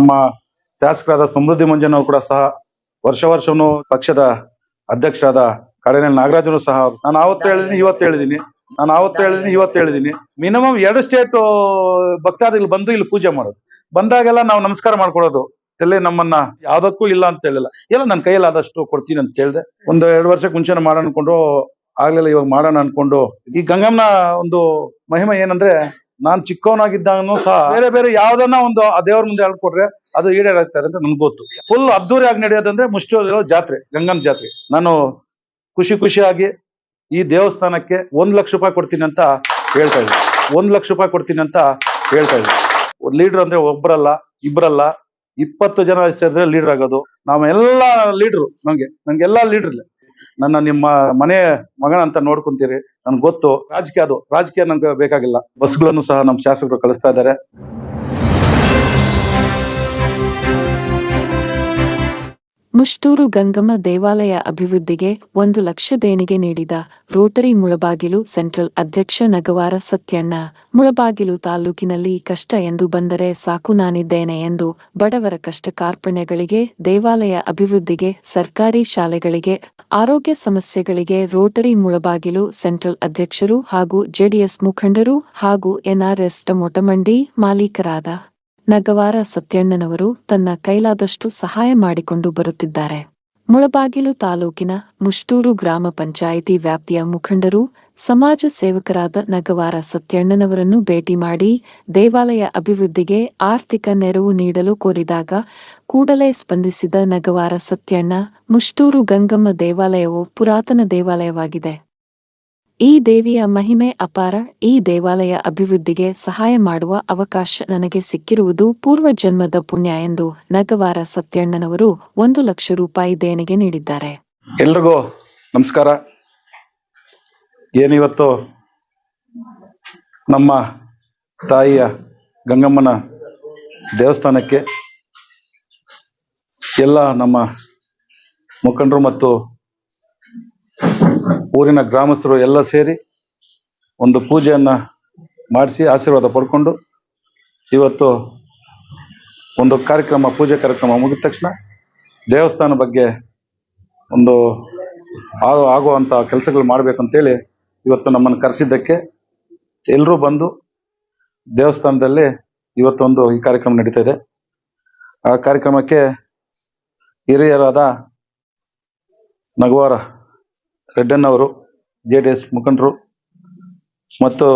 ನಮ್ಮ ಶಾಸಕರಾದ ಸಮೃದ್ಧಿ ಮಂಜನವರು ಕೂಡ ಸಹ ವರ್ಷ ವರ್ಷವೂ ಪಕ್ಷದ ಅಧ್ಯಕ್ಷರಾದ ಕಾಡಿನಲ್ಲಿ ನಾಗರಾಜನು ಸಹ ನಾನು ಆವತ್ತು ಹೇಳಿದೀನಿ, ಇವತ್ತು ಹೇಳಿದೀನಿ. ನಾನು ಆವತ್ತು ಹೇಳಿದೀನಿ, ಇವತ್ತು ಹೇಳಿದೀನಿ. ಮಿನಿಮಮ್ ಎರಡು ಸ್ಟೇಟ್ ಭಕ್ತಾದಿಗಳು ಬಂದು ಇಲ್ಲಿ ಪೂಜೆ ಮಾಡೋದು. ಬಂದಾಗೆಲ್ಲ ನಾವು ನಮಸ್ಕಾರ ಮಾಡ್ಕೊಳ್ಳೋದು. ತಲೆ ನಮ್ಮನ್ನ ಯಾವ್ದಕ್ಕೂ ಇಲ್ಲ ಅಂತ ಹೇಳಿಲ್ಲ. ಎಲ್ಲ ನನ್ನ ಕೈಯಲ್ಲಿ ಆದಷ್ಟು ಕೊಡ್ತೀನಿ ಅಂತ ಹೇಳಿದೆ. ಒಂದು ಎರಡು ವರ್ಷಕ್ಕೆ ಮುಂಚೆನೂ ಮಾಡೋಣ ಅನ್ಕೊಂಡು ಆಗ್ಲಿಲ್ಲ, ಇವಾಗ ಮಾಡೋಣ ಅನ್ಕೊಂಡು. ಈ ಗಂಗಮ್ಮನ ಒಂದು ಮಹಿಮೆ ಏನಂದ್ರೆ ನಾನ್ ಚಿಕ್ಕವನಾಗಿದ್ದಾಗನು ಸಹ ಬೇರೆ ಬೇರೆ ಯಾವ್ದನ್ನ ಒಂದು ಆ ದೇವ್ರ ಮುಂದೆ ಹೇಳ್ಕೊಟ್ರೆ ಅದು ಈಡೇರಾಗ್ತಾರೆ ಅಂತ ನನ್ಗೆ ಗೊತ್ತು. ಫುಲ್ ಅದ್ದೂರಿಯಾಗಿ ನಡೆಯೋದಂದ್ರೆ ಮುಷ್ಟಿರೋ ಜಾತ್ರೆ ಗಂಗನ ಜಾತ್ರೆ. ನಾನು ಖುಷಿ ಖುಷಿಯಾಗಿ ಈ ದೇವಸ್ಥಾನಕ್ಕೆ ಒಂದ್ ಲಕ್ಷ ರೂಪಾಯಿ ಕೊಡ್ತೀನಿ ಅಂತ ಹೇಳ್ತಾ ಇದ್ದೀನಿ. ಒಂದ್ ಲಕ್ಷ ರೂಪಾಯಿ ಕೊಡ್ತೀನಿ ಅಂತ ಹೇಳ್ತಾ ಇದ್ದೀನಿ. ಲೀಡರ್ ಅಂದ್ರೆ ಒಬ್ಬರಲ್ಲ ಇಬ್ಬರಲ್ಲ ಇಪ್ಪತ್ತು ಜನ ಸೇರಿದ್ರೆ ಲೀಡರ್ ಆಗೋದು. ನಾವೆಲ್ಲ ಲೀಡ್ರು ನಂಗೆ ನಂಗೆಲ್ಲ ಲೀಡರ್ ನನ್ನ ನಿಮ್ಮ ಮನೆ ಮಗನ ಅಂತ ನೋಡ್ಕೊಂತೀರಿ, ನನ್ಗೆ ಗೊತ್ತು. ರಾಜಕೀಯ ಅದು. ರಾಜಕೀಯ ನಂಗೆ ಬೇಕಾಗಿಲ್ಲ. ಬಸ್ಗಳನ್ನು ಸಹ ನಮ್ಮ ಶಾಸಕರು ಕಳಿಸ್ತಾ ಇದ್ದಾರೆ. ಮುಷ್ಟೂರು ಗಂಗಮ್ಮ ದೇವಾಲಯ ಅಭಿವೃದ್ಧಿಗೆ ಒಂದು ಲಕ್ಷ ದೇಣಿಗೆ ನೀಡಿದ ರೋಟರಿ ಮುಳಬಾಗಿಲು ಸೆಂಟ್ರಲ್ ಅಧ್ಯಕ್ಷ ನಗವಾರ ಸತ್ಯಣ್ಣ. ಮುಳಬಾಗಿಲು ತಾಲೂಕಿನಲ್ಲಿ ಕಷ್ಟ ಎಂದು ಬಂದರೆ ಸಾಕು ನಾನಿದ್ದೇನೆ ಎಂದು ಬಡವರ ಕಷ್ಟ ಕಾರ್ಪಣ್ಯಗಳಿಗೆ, ದೇವಾಲಯ ಅಭಿವೃದ್ಧಿಗೆ, ಸರ್ಕಾರಿ ಶಾಲೆಗಳಿಗೆ, ಆರೋಗ್ಯ ಸಮಸ್ಯೆಗಳಿಗೆ ರೋಟರಿ ಮುಳಬಾಗಿಲು ಸೆಂಟ್ರಲ್ ಅಧ್ಯಕ್ಷರು ಹಾಗೂ ಜೆಡಿಎಸ್ ಮುಖಂಡರು ಹಾಗೂ ಎನ್ಆರ್ಎಸ್ ಟೊಮೊಟೊ ಮಂಡಿ ಮಾಲೀಕರಾದ ನಗವಾರ ಸತ್ಯಣ್ಣನವರು ತನ್ನ ಕೈಲಾದಷ್ಟು ಸಹಾಯ ಮಾಡಿಕೊಂಡು ಬರುತ್ತಿದ್ದಾರೆ. ಮುಳಬಾಗಿಲು ತಾಲೂಕಿನ ಮುಷ್ಟೂರು ಗ್ರಾಮ ಪಂಚಾಯಿತಿ ವ್ಯಾಪ್ತಿಯ ಮುಖಂಡರು, ಸಮಾಜ ಸೇವಕರಾದ ನಗವಾರ ಸತ್ಯಣ್ಣನವರನ್ನು ಭೇಟಿ ಮಾಡಿ ದೇವಾಲಯ ಅಭಿವೃದ್ಧಿಗೆ ಆರ್ಥಿಕ ನೆರವು ನೀಡಲು ಕೋರಿದಾಗ ಕೂಡಲೇ ಸ್ಪಂದಿಸಿದ ನಗವಾರ ಸತ್ಯಣ್ಣ, ಮುಷ್ಟೂರು ಗಂಗಮ್ಮ ದೇವಾಲಯವು ಪುರಾತನ ದೇವಾಲಯವಾಗಿದೆ. ಈ ದೇವಿಯ ಮಹಿಮೆ ಅಪಾರ, ಈ ದೇವಾಲಯ ಅಭಿವೃದ್ಧಿಗೆ ಸಹಾಯ ಮಾಡುವ ಅವಕಾಶ ನನಗೆ ಸಿಕ್ಕಿರುವುದು ಪೂರ್ವ ಜನ್ಮದ ಪುಣ್ಯ ಎಂದು ನಗವಾರ ಸತ್ಯಣ್ಣನವರು ಒಂದು ಲಕ್ಷ ರೂಪಾಯಿ ದೇಣಿಗೆ ನೀಡಿದ್ದಾರೆ. ಎಲ್ರಿಗೂ ನಮಸ್ಕಾರ. ಏನಿವತ್ತು ನಮ್ಮ ತಾಯಿಯ ಗಂಗಮ್ಮನ ದೇವಸ್ಥಾನಕ್ಕೆ ಎಲ್ಲ ನಮ್ಮ ಮುಖಂಡರು ಮತ್ತು ಊರಿನ ಗ್ರಾಮಸ್ಥರು ಎಲ್ಲ ಸೇರಿ ಒಂದು ಪೂಜೆಯನ್ನು ಮಾಡಿಸಿ ಆಶೀರ್ವಾದ ಪಡ್ಕೊಂಡು ಇವತ್ತು ಒಂದು ಕಾರ್ಯಕ್ರಮ, ಪೂಜೆ ಕಾರ್ಯಕ್ರಮ ಮುಗಿದ ತಕ್ಷಣ ದೇವಸ್ಥಾನ ಬಗ್ಗೆ ಒಂದು ಆಗೋ ಆಗುವಂಥ ಕೆಲಸಗಳು ಮಾಡಬೇಕಂತೇಳಿ ಇವತ್ತು ನಮ್ಮನ್ನು ಕರೆಸಿದ್ದಕ್ಕೆ ಎಲ್ಲರೂ ಬಂದು ದೇವಸ್ಥಾನದಲ್ಲಿ ಇವತ್ತೊಂದು ಈ ಕಾರ್ಯಕ್ರಮ ನಡೀತಾ ಇದೆ. ಆ ಕಾರ್ಯಕ್ರಮಕ್ಕೆ ಹಿರಿಯರಾದ ನಗವಾರ ರೆಡ್ಡನ್ನವರು ಜೆ ಡಿ ಎಸ್ ಮುಖಂಡರು ಮತ್ತು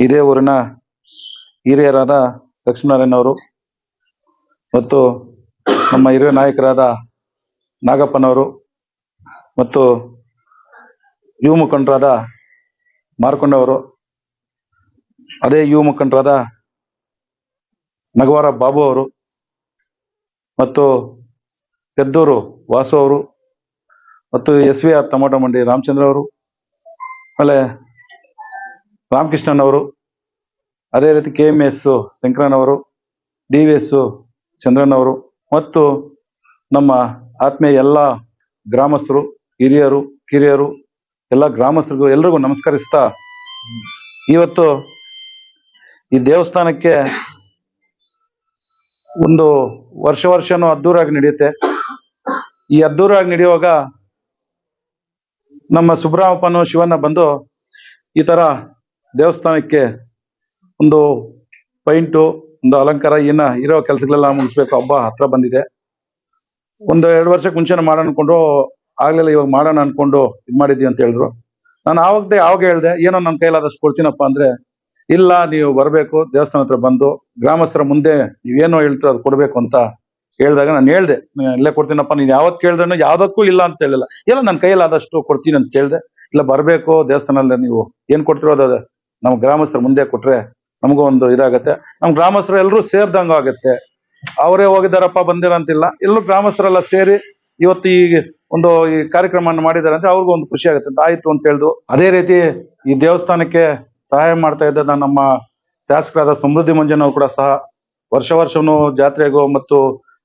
ಇದೇ ಊರಿನ ಹಿರಿಯರಾದ ಲಕ್ಷ್ಮೀನಾರಾಯಣ ಅವರು ಮತ್ತು ನಮ್ಮ ಹಿರಿಯ ನಾಯಕರಾದ ನಾಗಪ್ಪನವರು ಮತ್ತು ಯುವ ಮುಖಂಡರಾದ ಮಾರ್ಕೊಂಡವರು ಅದೇ ಯುವ ಮುಖಂಡರಾದ ನಗವಾರ ಬಾಬು ಅವರು ಮತ್ತು ಪೆದ್ದೂರು ವಾಸು ಅವರು ಮತ್ತು ಎಸ್ ವಿ ಆರ್ ಟೊಮೊಟೊ ಮಂಡಿ ರಾಮಚಂದ್ರ ಅವರು, ಆಮೇಲೆ ರಾಮಕೃಷ್ಣನ್ ಅವರು, ಅದೇ ರೀತಿ ಕೆ ಎಂ ಎಸ್ ಶಂಕರನ್ ಅವರು ಡಿ ವಿ ಎಸ್ ಚಂದ್ರನ್ ಅವರು, ಮತ್ತು ನಮ್ಮ ಆತ್ಮೀಯ ಎಲ್ಲ ಗ್ರಾಮಸ್ಥರು, ಹಿರಿಯರು, ಕಿರಿಯರು, ಎಲ್ಲ ಗ್ರಾಮಸ್ಥರಿಗೂ ಎಲ್ರಿಗೂ ನಮಸ್ಕರಿಸ್ತಾ, ಇವತ್ತು ಈ ದೇವಸ್ಥಾನಕ್ಕೆ ಒಂದು ವರ್ಷ ವರ್ಷನೂ ಅದ್ದೂರಾಗಿ ನಡೆಯುತ್ತೆ. ಈ ಅದ್ದೂರಾಗಿ ನಡೆಯುವಾಗ ನಮ್ಮ ಸುಬ್ರಹ್ಮಪ್ಪನು ಶಿವನ ಬಂದು ಈ ತರ ದೇವಸ್ಥಾನಕ್ಕೆ ಒಂದು ಪೈಂಟು, ಒಂದು ಅಲಂಕಾರ ಏನ ಇರೋ ಕೆಲಸಗಳೆಲ್ಲ ಮುಗಿಸ್ಬೇಕು. ಹಬ್ಬ ಹತ್ರ ಬಂದಿದೆ. ಒಂದು ಎರಡು ವರ್ಷಕ್ಕೆ ಮುಂಚೆನೆ ಮಾಡೋಣ ಅನ್ಕೊಂಡು ಆಗ್ಲಿಲ್ಲ ಇವಾಗ ಮಾಡೋಣ ಅನ್ಕೊಂಡು ಇದು ಮಾಡಿದ್ವಿ ಅಂತ ಹೇಳಿದ್ರು. ನಾನು ಆವಾಗದೆ ಆವಾಗ ಹೇಳಿದೆ, ಏನೋ ನನ್ನ ಕೈಲಾದಷ್ಟು ಕೊಡ್ತೀನಪ್ಪ ಅಂದ್ರೆ, ಇಲ್ಲ, ನೀವು ಬರಬೇಕು, ದೇವಸ್ಥಾನ ಹತ್ರ ಬಂದು, ಗ್ರಾಮಸ್ಥರ ಮುಂದೆ ನೀವೇನೋ ಹೇಳ್ತೀರೋ ಅದು ಕೊಡಬೇಕು ಅಂತ ಹೇಳಿದಾಗ ನಾನು ಹೇಳ್ದೆ ಇಲ್ಲೇ ಕೊಡ್ತೀನಪ್ಪ, ನೀನು ಯಾವತ್ತು ಕೇಳಿದ್ರೂ ಯಾವ್ದಕ್ಕೂ ಇಲ್ಲ ಅಂತ ಹೇಳಿಲ್ಲ. ಇಲ್ಲ ನನ್ನ ಕೈಯಲ್ಲಿ ಆದಷ್ಟು ಕೊಡ್ತೀನಿ ಅಂತ ಹೇಳ್ದೆ ಇಲ್ಲ, ಬರಬೇಕು, ದೇವಸ್ಥಾನದಲ್ಲಿ ನೀವು ಏನ್ ಕೊಡ್ತಿರೋದು ಅದು ನಮ್ಮ ಗ್ರಾಮಸ್ಥರ ಮುಂದೆ ಕೊಟ್ರೆ ನಮಗೂ ಒಂದು ಇದಾಗತ್ತೆ. ನಮ್ಮ ಗ್ರಾಮಸ್ಥರು ಎಲ್ಲರೂ ಸೇರ್ದಂಗ ಆಗತ್ತೆ. ಅವರೇ ಹೋಗಿದ್ದಾರಪ್ಪ ಬಂದಿರಂತಿಲ್ಲ ಎಲ್ಲರೂ ಗ್ರಾಮಸ್ಥರೆಲ್ಲ ಸೇರಿ ಇವತ್ತು ಈ ಒಂದು ಈ ಕಾರ್ಯಕ್ರಮವನ್ನು ಮಾಡಿದ್ದಾರೆ ಅಂದ್ರೆ ಅವ್ರಿಗೂ ಒಂದು ಖುಷಿ ಆಗುತ್ತೆ ಅಂತ ಆಯ್ತು ಅಂತ ಹೇಳ್ದು. ಅದೇ ರೀತಿ ಈ ದೇವಸ್ಥಾನಕ್ಕೆ ಸಹಾಯ ಮಾಡ್ತಾ ಇದ್ದ ನಮ್ಮ ಶಾಸಕರಾದ ಸಮೃದ್ಧಿ ಮಂಜನವರು ಕೂಡ ಸಹ. ವರ್ಷ ವರ್ಷವೂ ಜಾತ್ರೆಗೂ ಮತ್ತು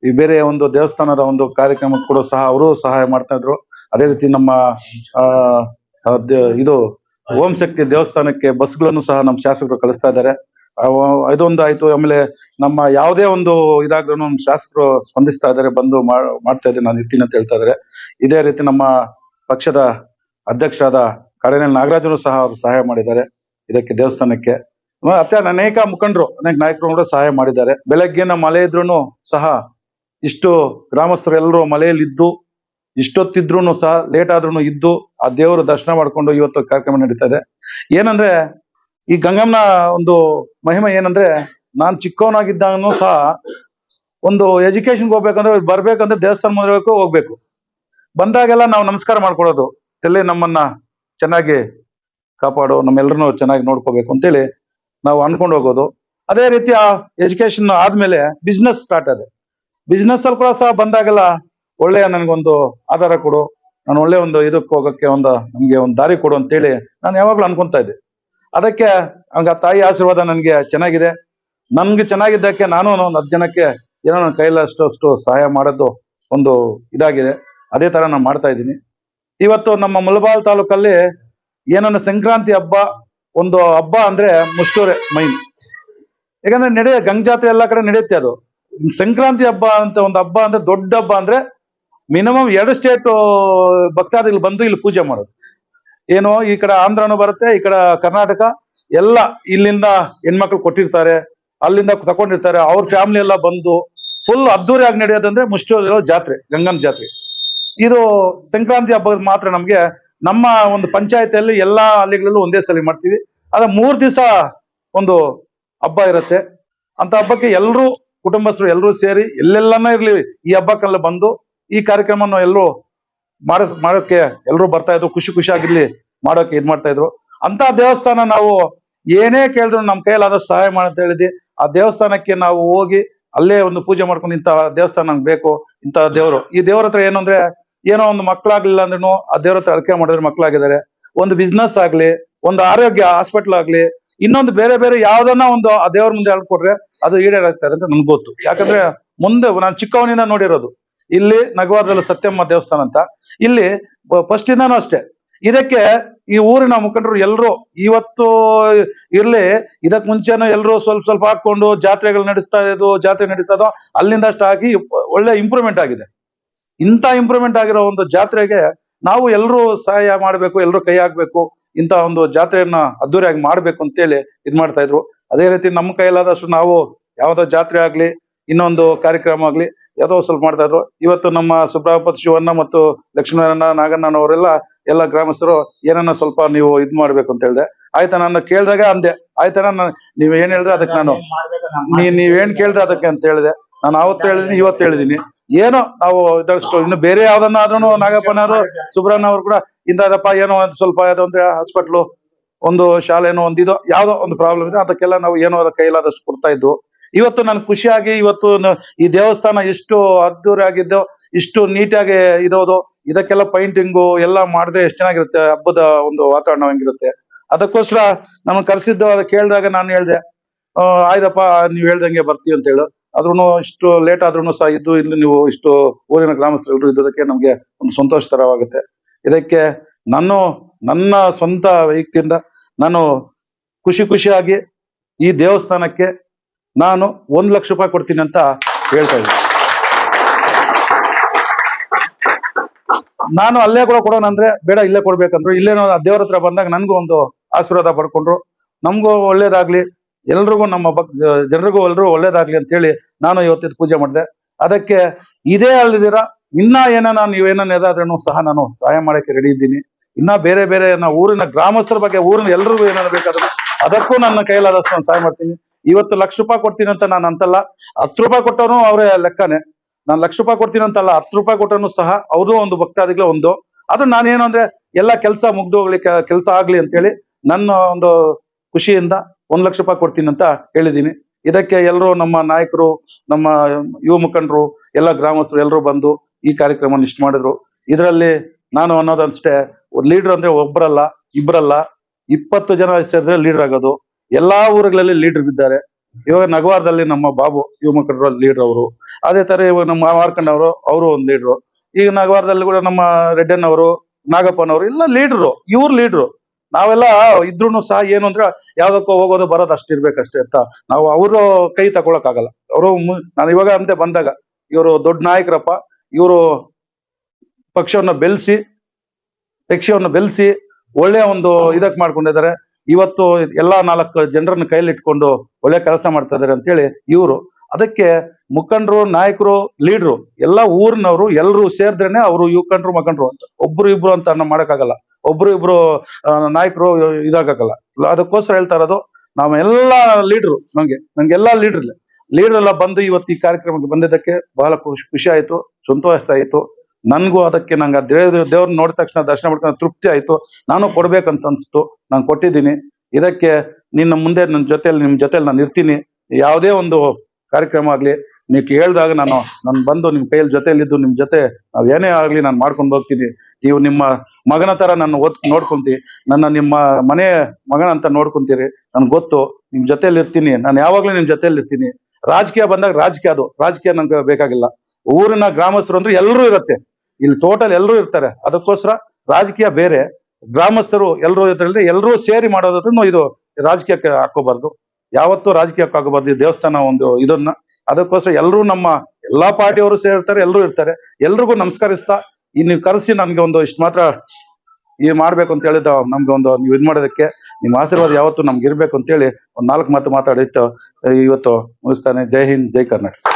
ಈ ಬೇರೆ ಒಂದು ದೇವಸ್ಥಾನದ ಒಂದು ಕಾರ್ಯಕ್ರಮಕ್ಕೆ ಕೂಡ ಸಹ ಅವರು ಸಹಾಯ ಮಾಡ್ತಾ ಇದ್ರು. ಅದೇ ರೀತಿ ನಮ್ಮ, ಆ ಇದು ಓಂ ಶಕ್ತಿ ದೇವಸ್ಥಾನಕ್ಕೆ ಬಸ್ಗಳನ್ನು ಸಹ ನಮ್ಮ ಶಾಸಕರು ಕಳಿಸ್ತಾ ಇದ್ದಾರೆ. ಇದೊಂದು ಆಯ್ತು. ಆಮೇಲೆ ನಮ್ಮ ಯಾವುದೇ ಒಂದು ಇದಾಗ್ಲೂ ನಮ್ಮ ಶಾಸಕರು ಸ್ಪಂದಿಸ್ತಾ ಇದ್ದಾರೆ, ಬಂದು ಮಾಡ್ತಾ ಇದ್ದೀನಿ ನಾನು ಇರ್ತೀನಿ ಅಂತ ಹೇಳ್ತಾ ಇದ್ದಾರೆ. ಇದೇ ರೀತಿ ನಮ್ಮ ಪಕ್ಷದ ಅಧ್ಯಕ್ಷರಾದ ಕಡೇನಲ್ ನಾಗರಾಜರು ಸಹ ಅವರು ಸಹಾಯ ಮಾಡಿದ್ದಾರೆ ಇದಕ್ಕೆ ದೇವಸ್ಥಾನಕ್ಕೆ. ಅತ್ಯ ಅನೇಕ ಮುಖಂಡರು, ಅನೇಕ ನಾಯಕರು ಕೂಡ ಸಹಾಯ ಮಾಡಿದ್ದಾರೆ. ಬೆಳಗ್ಗಿನ ಮಳೆ ಇದ್ರೂ ಸಹ ಇಷ್ಟು ಗ್ರಾಮಸ್ಥರೆಲ್ಲರೂ ಮಳೆಯಲ್ಲಿದ್ದು ಇಷ್ಟೊತ್ತಿದ್ರು ಸಹ ಲೇಟ್ ಆದ್ರೂ ಇದ್ದು, ಆ ದೇವರ ದರ್ಶನ ಮಾಡ್ಕೊಂಡು ಇವತ್ತು ಕಾರ್ಯಕ್ರಮ ನಡೀತಾ ಇದೆ. ಏನಂದ್ರೆ, ಈ ಗಂಗಮ್ಮನ ಒಂದು ಮಹಿಮೆ ಏನಂದ್ರೆ, ನಾನು ಚಿಕ್ಕವನಾಗಿದ್ದಾಗನು ಸಹ ಒಂದು ಎಜುಕೇಶನ್ಗೆ ಹೋಗ್ಬೇಕಂದ್ರೆ ಬರ್ಬೇಕಂದ್ರೆ ದೇವಸ್ಥಾನ ಮುಂದಬೇಕು ಹೋಗ್ಬೇಕು. ಬಂದಾಗೆಲ್ಲ ನಾವು ನಮಸ್ಕಾರ ಮಾಡ್ಕೊಳ್ಳೋದು. ತಲೆ ನಮ್ಮನ್ನ ಚೆನ್ನಾಗಿ ಕಾಪಾಡು ನಮ್ಮೆಲ್ಲರನ್ನೂ ಚೆನ್ನಾಗಿ ನೋಡ್ಕೋಬೇಕು ಅಂತೇಳಿ ನಾವು ಅನ್ಕೊಂಡು ಹೋಗೋದು. ಅದೇ ರೀತಿ ಆ ಎಜುಕೇಶನ್ ಆದ್ಮೇಲೆ ಬಿಸ್ನೆಸ್ ಸ್ಟಾರ್ಟ್ ಆದೆ. ಬಿಸ್ನೆಸ್ ಅಲ್ಲಿ ಕೂಡ ಸಹ ಬಂದಾಗೆಲ್ಲ ಒಳ್ಳೆಯ ನನಗೊಂದು ಆಧಾರ ಕೊಡು. ನಾನು ಒಳ್ಳೆ ಒಂದು ಇದಕ್ಕೆ ಹೋಗಕ್ಕೆ ಒಂದು ನಮ್ಗೆ ಒಂದು ದಾರಿ ಕೊಡು ಅಂತೇಳಿ ನಾನು ಯಾವಾಗ್ಲೂ ಅನ್ಕೊಂತಾ ಇದ್ದೆ. ಅದಕ್ಕೆ ಹಂಗ ತಾಯಿ ಆಶೀರ್ವಾದ ನನಗೆ ಚೆನ್ನಾಗಿದೆ. ನನ್ಗೆ ಚೆನ್ನಾಗಿದ್ದಕ್ಕೆ ನಾನು ಒಂದು ಹತ್ತು ಜನಕ್ಕೆ ಏನೋ ನನ್ನ ಕೈಲಿ ಅಷ್ಟು ಸಹಾಯ ಮಾಡೋದು ಒಂದು ಇದಾಗಿದೆ. ಅದೇ ತರ ನಾನು ಮಾಡ್ತಾ ಇದ್ದೀನಿ. ಇವತ್ತು ನಮ್ಮ ಮುಳಬಾಲ್ ತಾಲೂಕಲ್ಲಿ ಏನನ್ನ ಸಂಕ್ರಾಂತಿ ಹಬ್ಬ, ಒಂದು ಹಬ್ಬ ಅಂದ್ರೆ ಮುಷ್ಟೂರೆ, ಮೈನ್. ಯಾಕಂದ್ರೆ ನಡೆಯ ಗಂಗ್ ಜಾತ್ರೆ ಎಲ್ಲ ಕಡೆ ನಡೆಯುತ್ತೆ ಅದು. ಸಂಕ್ರಾಂತಿ ಹಬ್ಬ ಅಂತ ಒಂದು ಹಬ್ಬ ಅಂದ್ರೆ ದೊಡ್ಡ ಹಬ್ಬ ಅಂದ್ರೆ ಮಿನಿಮಮ್ ಎರಡು ಸ್ಟೇಟ್ ಭಕ್ತಾದಿಗಳು ಬಂದು ಇಲ್ಲಿ ಪೂಜೆ ಮಾಡೋದು. ಏನು ಈ ಕಡೆ ಆಂಧ್ರನು ಬರುತ್ತೆ, ಈ ಕಡೆ ಕರ್ನಾಟಕ, ಎಲ್ಲ ಇಲ್ಲಿಂದ ಹೆಣ್ಮಕ್ಳು ಕೊಟ್ಟಿರ್ತಾರೆ, ಅಲ್ಲಿಂದ ತಕೊಂಡಿರ್ತಾರೆ, ಅವ್ರ ಫ್ಯಾಮಿಲಿ ಎಲ್ಲ ಬಂದು ಫುಲ್ ಅದ್ದೂರಿಯಾಗಿ ನಡೆಯೋದಂದ್ರೆ ಮುಷ್ಟಿರೋ ಜಾತ್ರೆ, ಗಂಗನ ಜಾತ್ರೆ. ಇದು ಸಂಕ್ರಾಂತಿ ಹಬ್ಬದ ಮಾತ್ರ ನಮ್ಗೆ ನಮ್ಮ ಒಂದು ಪಂಚಾಯತಿಯಲ್ಲಿ ಎಲ್ಲಾ ಹಳ್ಳಿಗಳಲ್ಲೂ ಒಂದೇ ಸಲ ಮಾಡ್ತೀವಿ. ಅದ ಮೂರ್ ದಿವಸ ಒಂದು ಹಬ್ಬ ಇರುತ್ತೆ. ಅಂತ ಹಬ್ಬಕ್ಕೆ ಎಲ್ಲರೂ ಕುಟುಂಬಸ್ಥರು ಎಲ್ಲರೂ ಸೇರಿ ಎಲ್ಲೆಲ್ಲನ ಇರ್ಲಿ ಈ ಹಬ್ಬಕ್ಕೆಲ್ಲ ಬಂದು ಈ ಕಾರ್ಯಕ್ರಮವನ್ನು ಎಲ್ಲರೂ ಮಾಡಿಸ್ ಮಾಡೋಕೆ ಎಲ್ಲರೂ ಬರ್ತಾ ಇದ್ರು, ಖುಷಿ ಖುಷಿಯಾಗಿರ್ಲಿ ಮಾಡೋಕೆ ಇದ್ ಮಾಡ್ತಾ ಇದ್ರು. ಅಂತ ದೇವಸ್ಥಾನ ನಾವು ಏನೇ ಕೇಳಿದ್ರು ನಮ್ಮ ಕೈಯಲ್ಲಾದಷ್ಟು ಸಹಾಯ ಮಾಡಂತ ಹೇಳಿದ್ವಿ. ಆ ದೇವಸ್ಥಾನಕ್ಕೆ ನಾವು ಹೋಗಿ ಅಲ್ಲೇ ಒಂದು ಪೂಜೆ ಮಾಡ್ಕೊಂಡು ಇಂಥ ದೇವಸ್ಥಾನ ನಂಗೆ ಬೇಕು, ಇಂಥ ದೇವರು. ಈ ದೇವ್ರ ಹತ್ರ ಏನು ಅಂದ್ರೆ ಏನೋ ಒಂದು ಮಕ್ಕಳಾಗ್ಲಿಲ್ಲ ಅಂದ್ರೂ ಆ ದೇವ್ರ ಹತ್ರ ಅಳಕೆ ಮಾಡಿದ್ರೆ ಮಕ್ಕಳಾಗಿದ್ದಾರೆ. ಒಂದು ಬಿಸ್ನೆಸ್ ಆಗ್ಲಿ, ಒಂದು ಆರೋಗ್ಯ ಹಾಸ್ಪಿಟಲ್ ಆಗ್ಲಿ ಇನ್ನೊಂದು ಬೇರೆ ಬೇರೆ ಯಾವ್ದನ್ನ ಒಂದು ಆ ದೇವ್ರ ಮುಂದೆ ಹೇಳ್ಕೊಟ್ರೆ ಅದು ಈಡೇರಾಗ್ತಾರೆ ಅಂತ ನನ್ಗೆ ಗೊತ್ತು. ಯಾಕಂದ್ರೆ ಮುಂದೆ ನಾನು ಚಿಕ್ಕವನಿಂದ ನೋಡಿರೋದು. ಇಲ್ಲಿ ನಗವಾರದಲ್ಲಿ ಸತ್ಯಮ್ಮ ದೇವಸ್ಥಾನ ಅಂತ. ಇಲ್ಲಿ ಫಸ್ಟ್ ಇಂದಾನು ಅಷ್ಟೇ. ಇದಕ್ಕೆ ಈ ಊರಿನ ಮುಖಂಡರು ಎಲ್ಲರೂ ಇವತ್ತು ಇರ್ಲಿ, ಇದಕ್ ಮುಂಚೆನೂ ಎಲ್ಲರೂ ಸ್ವಲ್ಪ ಸ್ವಲ್ಪ ಹಾಕೊಂಡು ಜಾತ್ರೆಗಳು ನಡೆಸ್ತಾ ಇದ್ದು ಜಾತ್ರೆ ನಡೀತಾ ಇದೋ ಅಲ್ಲಿಂದ ಅಷ್ಟು ಆಗಿ ಒಳ್ಳೆ ಇಂಪ್ರೂವ್ಮೆಂಟ್ ಆಗಿದೆ. ಇಂಥ ಇಂಪ್ರೂವ್ಮೆಂಟ್ ಆಗಿರೋ ಒಂದು ಜಾತ್ರೆಗೆ ನಾವು ಎಲ್ಲರೂ ಸಹಾಯ ಮಾಡಬೇಕು ಎಲ್ಲರೂ ಕೈ ಹಾಕ್ಬೇಕು ಇಂಥ ಒಂದು ಜಾತ್ರೆಯನ್ನ ಅದ್ದೂರಿಯಾಗಿ ಮಾಡ್ಬೇಕು ಅಂತೇಳಿ ಇದ್ ಮಾಡ್ತಾ ಇದ್ರು. ಅದೇ ರೀತಿ ನಮ್ಮ ಕೈಲಾದಷ್ಟು ನಾವು ಯಾವ್ದೋ ಜಾತ್ರೆ ಆಗ್ಲಿ ಇನ್ನೊಂದು ಕಾರ್ಯಕ್ರಮ ಆಗ್ಲಿ ಯಾವುದೋ ಸ್ವಲ್ಪ ಮಾಡ್ತಾ ಇದ್ರು. ಇವತ್ತು ನಮ್ಮ ಸುಬ್ರಹ್ಮಪತಿ ಶಿವಣ್ಣ ಮತ್ತು ಲಕ್ಷ್ಮೀನಾರಾಯಣ ನಾಗಣ್ಣನವರೆಲ್ಲ ಎಲ್ಲ ಗ್ರಾಮಸ್ಥರು ಏನನ್ನ ಸ್ವಲ್ಪ ನೀವು ಇದ್ ಮಾಡ್ಬೇಕು ಅಂತ ಹೇಳಿದೆ. ಆಯ್ತಾ ನಾನು ಕೇಳಿದಾಗ ಅಂದೆ. ಆಯ್ತಾ ನಾನು ನೀವ್ ಏನ್ ಹೇಳಿದ್ರೆ ಅದಕ್ಕೆ ನಾನು ನೀ ನೀವೇನ್ ಕೇಳಿದ್ರೆ ಅದಕ್ಕೆ ಅಂತ ಹೇಳಿದೆ. ನಾನು ಅವತ್ತು ಹೇಳಿದೀನಿ, ಇವತ್ತು ಹೇಳಿದೀನಿ. ಏನೋ ನಾವು ಇದಷ್ಟು ಇನ್ನು ಬೇರೆ ಯಾವ್ದನ್ನಾದ್ರೂ ನಾಗಪ್ಪನವರು ಸುಬ್ರಹ್ಮಣ್ಯ ಅವರು ಕೂಡ ಇಂಥದಪ್ಪ ಏನೋ ಒಂದು ಸ್ವಲ್ಪ ಯಾವ್ದೋ ಒಂದು ಹಾಸ್ಪಿಟ್ಲು ಒಂದು ಶಾಲೆನೋ ಒಂದಿದೋ ಯಾವುದೋ ಒಂದು ಪ್ರಾಬ್ಲಮ್ ಇದೆ, ಅದಕ್ಕೆಲ್ಲ ನಾವು ಏನೋ ಅದಕ್ಕೆ ಕೈಲಾದಷ್ಟು ಕೊಡ್ತಾ ಇದ್ವು. ಇವತ್ತು ನಾನು ಖುಷಿಯಾಗಿ ಇವತ್ತು ಈ ದೇವಸ್ಥಾನ ಎಷ್ಟು ಅದ್ದೂರಿ ಆಗಿದ್ದು ಇಷ್ಟು ನೀಟಾಗಿ ಇದೋದು ಇದಕ್ಕೆಲ್ಲ ಪೈಂಟಿಂಗು ಎಲ್ಲ ಮಾಡಿದ್ರೆ ಎಷ್ಟು ಚೆನ್ನಾಗಿರುತ್ತೆ, ಹಬ್ಬದ ಒಂದು ವಾತಾವರಣ ಹೆಂಗಿರುತ್ತೆ. ಅದಕ್ಕೋಸ್ಕರ ನಮ್ಮನ್ನು ಕರೆಸಿದ್ದು, ಅದು ಕೇಳಿದಾಗ ನಾನು ಹೇಳ್ದೆ ಆಯ್ತಪ್ಪ, ನೀವ್ ಹೇಳ್ದಂಗೆ ಬರ್ತೀವಿ ಅಂತ ಹೇಳು. ಆದ್ರೂ ಇಷ್ಟು ಲೇಟ್ ಆದ್ರೂ ಸಹ ಇದ್ದು ಇಲ್ಲಿ ನೀವು ಇಷ್ಟು ಊರಿನ ಗ್ರಾಮಸ್ಥರು ಇದ್ದುದಕ್ಕೆ ನಮಗೆ ಒಂದು ಸಂತೋಷ ತರವಾಗುತ್ತೆ. ಇದಕ್ಕೆ ನಾನು ನನ್ನ ಸ್ವಂತ ವ್ಯಕ್ತಿಯಿಂದ ನಾನು ಖುಷಿ ಖುಷಿಯಾಗಿ ಈ ದೇವಸ್ಥಾನಕ್ಕೆ ನಾನು ಒಂದು ಲಕ್ಷ ರೂಪಾಯಿ ಕೊಡ್ತೀನಿ ಅಂತ ಹೇಳ್ತಾ ಇದ್ದೀನಿ. ನಾನು ಅಲ್ಲೇ ಕೂಡ ಕೊಡೋಣ ಅಂದ್ರೆ ಬೇಡ, ಇಲ್ಲೇ ಕೊಡ್ಬೇಕಂದ್ರು. ಇಲ್ಲೇನೋ ದೇವ್ರ ಹತ್ರ ಬಂದಾಗ ನನ್ಗೂ ಒಂದು ಆಶೀರ್ವಾದ ಪಡ್ಕೊಂಡ್ರು. ನಮಗೂ ಒಳ್ಳೇದಾಗ್ಲಿ. ಎಲ್ರಿಗೂ ನಮ್ಮ ಭಕ್ ಜನರಿಗೂ ಎಲ್ರಿಗೂ ಒಳ್ಳೇದಾಗ್ಲಿ ಅಂತ ಹೇಳಿ ನಾನು ಇವತ್ತಿದ್ದು ಪೂಜೆ ಮಾಡಿದೆ. ಅದಕ್ಕೆ ಇದೇ ಅಲ್ಲದಿರ ಇನ್ನ ನೀವು ನೀವೇನ ಎದಾದ್ರೂ ಸಹ ನಾನು ಸಹಾಯ ಮಾಡಕ್ಕೆ ರೆಡಿ ಇದ್ದೀನಿ. ಇನ್ನ ಬೇರೆ ಬೇರೆ ನಮ್ಮ ಊರಿನ ಗ್ರಾಮಸ್ಥರ ಬಗ್ಗೆ, ಊರಿನ ಎಲ್ರಿಗೂ ಏನಾದ್ರು ಬೇಕಾದ್ರೆ ಅದಕ್ಕೂ ನನ್ನ ಕೈಲಾದಷ್ಟು ನಾನು ಸಹಾಯ ಮಾಡ್ತೀನಿ. ಇವತ್ತು ಲಕ್ಷ ರೂಪಾಯಿ ಕೊಡ್ತೀನಿ ಅಂತ ನಾನು ಅಂತಲ್ಲ, ಹತ್ತು ರೂಪಾಯಿ ಕೊಟ್ಟವನು ಅವರೇ ಲೆಕ್ಕನೇ. ನಾನು ಲಕ್ಷ ರೂಪಾಯಿ ಕೊಡ್ತೀನಿ ಅಂತಲ್ಲ, ಹತ್ತು ರೂಪಾಯಿ ಕೊಟ್ಟನು ಸಹ ಅವರು ಒಂದು ಭಕ್ತಾದಿಗಳು ಒಂದು. ಅದು ನಾನೇನು ಅಂದ್ರೆ ಎಲ್ಲ ಕೆಲಸ ಮುಗ್ದು ಹೋಗ್ಲಿಕ್ಕೆ ಕೆಲಸ ಆಗ್ಲಿ ಅಂತೇಳಿ ನನ್ನ ಒಂದು ಖುಷಿಯಿಂದ ಒಂದ್ ಲಕ್ಷ ರೂಪಾಯಿ ಕೊಡ್ತೀನಿ ಅಂತ ಹೇಳಿದೀನಿ ಇದಕ್ಕೆ ಎಲ್ಲರೂ ನಮ್ಮ ನಾಯಕರು, ನಮ್ಮ ಯುವ ಮುಖಂಡರು, ಎಲ್ಲ ಗ್ರಾಮಸ್ಥರು ಎಲ್ಲರೂ ಬಂದು ಈ ಕಾರ್ಯಕ್ರಮ ಇಷ್ಟ ಮಾಡಿದ್ರು. ಇದರಲ್ಲಿ ನಾನು ಅನ್ನೋದಷ್ಟೇ ಲೀಡರ್ ಅಂದ್ರೆ ಒಬ್ಬರಲ್ಲ ಇಬ್ಬರಲ್ಲ ಇಪ್ಪತ್ತು ಜನ ಸೇರಿದ್ರೆ ಲೀಡರ್ ಆಗೋದು. ಎಲ್ಲಾ ಊರುಗಳಲ್ಲಿ ಲೀಡರ್ ಇದ್ದಾರೆ. ಇವಾಗ ನಗವಾರದಲ್ಲಿ ನಮ್ಮ ಬಾಬು, ಯುವ ಮುಖಂಡರು ಲೀಡರ್ ಅವರು. ಅದೇ ತರ ಇವಾಗ ನಮ್ಮ ಮಾರ್ಕಂಡ್ ಅವರು ಅವರು ಒಂದು ಲೀಡ್ರು ಈಗ ನಗವಾರದಲ್ಲಿ ಕೂಡ ನಮ್ಮ ರೆಡ್ಡಣ್ಣವರು, ನಾಗಪ್ಪನವರು, ಎಲ್ಲ ಲೀಡ್ರು ಇವ್ರು ಲೀಡ್ರು ನಾವೆಲ್ಲ ಇದ್ರು ಸಹ ಏನು ಅಂದ್ರೆ ಯಾವ್ದಕ್ಕೋ ಹೋಗೋದು ಬರೋದು ಅಷ್ಟಿರ್ಬೇಕಷ್ಟೇ ಅಂತ ನಾವು ಅವರು ಕೈ ತಗೊಳಕ್ ಆಗಲ್ಲ ಅವರು ನಾನು ಇವಾಗ ಅಂತೆ ಬಂದಾಗ, ಇವರು ದೊಡ್ಡ ನಾಯಕರಪ್ಪ, ಇವರು ಪಕ್ಷವನ್ನ ಬೆಳೆಸಿ ಪಕ್ಷವನ್ನ ಬೆಳೆಸಿ ಒಳ್ಳೆ ಒಂದು ಇದಕ್ ಮಾಡ್ಕೊಂಡಿದ್ದಾರೆ. ಇವತ್ತು ಎಲ್ಲಾ ನಾಲ್ಕು ಜನರನ್ನ ಕೈಲಿ ಇಟ್ಕೊಂಡು ಒಳ್ಳೆ ಕೆಲಸ ಮಾಡ್ತಾ ಇದಾರೆ ಅಂತೇಳಿ ಇವರು. ಅದಕ್ಕೆ ಮುಖಂಡರು, ನಾಯಕರು, ಲೀಡ್ರು, ಎಲ್ಲ ಊರಿನವರು ಎಲ್ಲರೂ ಸೇರಿದ್ರೇನೆ ಅವರು ಯುವಕಂಡ್ರು ಮಕಂಡ್ರು ಅಂತ. ಒಬ್ರು ಇಬ್ರು ಅಂತ ಅನ್ನ ಮಾಡಕ್ಕಾಗಲ್ಲ. ಒಬ್ರು ಇಬ್ರು ನಾಯಕರು ಇದಾಗಲ್ಲ ಅದಕ್ಕೋಸ್ಕರ ಹೇಳ್ತಾ ಇರೋದು ಎಲ್ಲ ಲೀಡ್ರು ನಂಗೆ ನಂಗೆ ಎಲ್ಲಾ ಲೀಡರ್ ಲೀಡರ್ ಎಲ್ಲ ಬಂದು ಇವತ್ತು ಈ ಕಾರ್ಯಕ್ರಮಕ್ಕೆ ಬಂದಿದ್ದಕ್ಕೆ ಬಹಳ ಖುಷಿ ಖುಷಿ ಆಯ್ತು, ಸಂತೋಷ ಆಯ್ತು. ನನ್ಗೂ ಅದಕ್ಕೆ ನಂಗೆ ದೇವ್ರ ನೋಡಿದ ತಕ್ಷಣ ದರ್ಶನ ಮಾಡ್ಕೊಂಡು ತೃಪ್ತಿ ಆಯ್ತು. ನಾನು ಕೊಡ್ಬೇಕಂತ ಅನ್ಸ್ತು, ನಾನು ಕೊಟ್ಟಿದ್ದೀನಿ. ಇದಕ್ಕೆ ನಿನ್ನ ಮುಂದೆ ನನ್ನ ಜೊತೆಯಲ್ಲಿ ನಿಮ್ ಜೊತೆಯಲ್ಲಿ ನಾನು ಇರ್ತೀನಿ. ಯಾವುದೇ ಒಂದು ಕಾರ್ಯಕ್ರಮ ಆಗ್ಲಿ, ನೀವು ಕೇಳಿದಾಗ ನಾನು ನಾನು ಬಂದು ನಿಮ್ ಕೈಯಲ್ಲಿ ಜೊತೆಲಿದ್ದು, ನಿಮ್ ಜೊತೆ ನಾವ್ ಏನೇ ಆಗ್ಲಿ ನಾನು ಮಾಡ್ಕೊಂಡು ಹೋಗ್ತೀನಿ. ನೀವು ನಿಮ್ಮ ಮಗನ ತರ ನನ್ನ ಓದ್ ನೋಡ್ಕೊಂತಿ, ನನ್ನ ನಿಮ್ಮ ಮನೆ ಮಗನ ಅಂತ ನೋಡ್ಕೊಂತೀರಿ, ನನ್ಗೆ ಗೊತ್ತು, ನಿಮ್ ಜೊತೆಯಲ್ಲಿ ಇರ್ತೀನಿ, ನಾನು ಯಾವಾಗ್ಲೂ ನಿಮ್ ಜೊತೆಯಲ್ಲಿ ಇರ್ತೀನಿ. ರಾಜಕೀಯ ಬಂದಾಗ ರಾಜಕೀಯ ಅದು, ರಾಜಕೀಯ ನಂಗೆ ಬೇಕಾಗಿಲ್ಲ. ಊರಿನ ಗ್ರಾಮಸ್ಥರು ಅಂದ್ರೆ ಎಲ್ಲರೂ ಇರುತ್ತೆ. ಇಲ್ಲಿ ಟೋಟಲ್ ಎಲ್ಲರೂ ಇರ್ತಾರೆ. ಅದಕ್ಕೋಸ್ಕರ ರಾಜಕೀಯ ಬೇರೆ, ಗ್ರಾಮಸ್ಥರು ಎಲ್ಲರೂ ಇದ್ರೆ ಎಲ್ಲರೂ ಸೇರಿ ಮಾಡೋದ್ರೂ ಇದು ರಾಜಕೀಯಕ್ಕೆ ಹಾಕೋಬಾರ್ದು ಯಾವತ್ತೂ ರಾಜಕೀಯಕ್ಕೆ ಹಾಕೋಬಾರ್ದು ಈ ದೇವಸ್ಥಾನ ಒಂದು ಇದನ್ನ. ಅದಕ್ಕೋಸ್ಕರ ಎಲ್ಲರೂ ನಮ್ಮ ಎಲ್ಲಾ ಪಾರ್ಟಿಯವರು ಸೇರ್ತಾರೆ ಎಲ್ಲರೂ ಇರ್ತಾರೆ. ಎಲ್ರಿಗೂ ನಮಸ್ಕರಿಸ್ತಾ ಈ ನೀವು ಕರೆಸಿ ನನ್ಗೆ ಒಂದು ಇಷ್ಟು ಮಾತ್ರ ಈ ಮಾಡ್ಬೇಕು ಅಂತ ಹೇಳಿದ ನಮ್ಗೆ ಒಂದು ನೀವು ಇದ್ ಮಾಡೋದಕ್ಕೆ, ನಿಮ್ಮ ಆಶೀರ್ವಾದ ಯಾವತ್ತು ನಮ್ಗೆ ಇರ್ಬೇಕು ಅಂತೇಳಿ ಒಂದ್ ನಾಲ್ಕು ಮಾತು ಮಾತಾಡಿತ್ತು ಇವತ್ತು ಮುಗಿಸ್ತಾನೆ. ಜೈ ಹಿಂದ್, ಜೈ ಕರ್ನಾಟಕ.